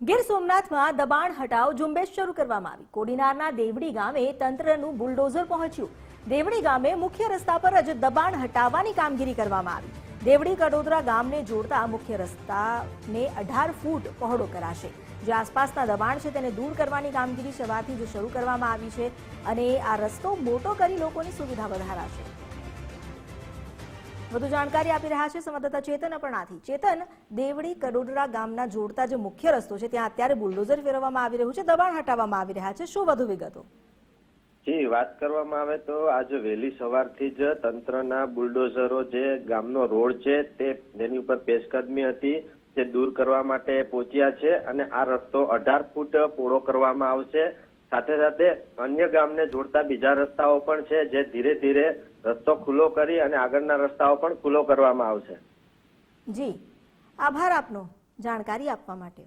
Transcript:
ગીર સોમનાથમાં દબાણ હટાવ ઝુંબેશ શરૂ કરવામાં આવી. કોડીનારના દેવડી ગામે તંત્રનું બુલડોઝર પહોંચ્યું. દેવડી ગામે મુખ્ય રસ્તા પર જ દબાણ હટાવવાની કામગીરી કરવામાં આવી. દેવડી કડોદરા ગામને જોડતા મુખ્ય રસ્તાને અઢાર ફૂટ પહોળો કરાશે. જે આસપાસના દબાણ છે તેને દૂર કરવાની કામગીરી સવારથી જ શરૂ કરવામાં આવી છે અને આ રસ્તો મોટો કરી લોકોની સુવિધા વધારાશે. વધુ જાણકારી આપી રહ્યા છે સંવાદદાતા ચેતન અપર્ણાથી. ચેતન, દેવડી કડોદરા ગામના જોડતા જે મુખ્ય રસ્તો છે, ત્યાં અત્યારે બુલડોઝર ફેરવવામાં આવી રહ્યું છે, દબાણ હટાવવામાં આવી રહ્યા છે. શું વધુ વિગતો? જી, વાત કરવામાં આવે તો આજે વહેલી સવારથી જ તંત્રના બુલડોઝરો જે ગામનો રોડ છે, તે જેની ઉપર પેશકદમી હતી તે દૂર કરવા માટે પહોંચ્યા છે અને આ રસ્તો અઢાર ફૂટ પહોળો કરવામાં આવશે. સાથે સાથે અન્ય ગામને જોડતા બીજા રસ્તાઓ પણ છે જે ધીરે ધીરે રસ્તો ખુલ્લો કરી અને આગળના રસ્તાઓ પણ ખુલ્લો કરવામાં આવશે. જી, આભાર આપનો જાણકારી આપવા માટે.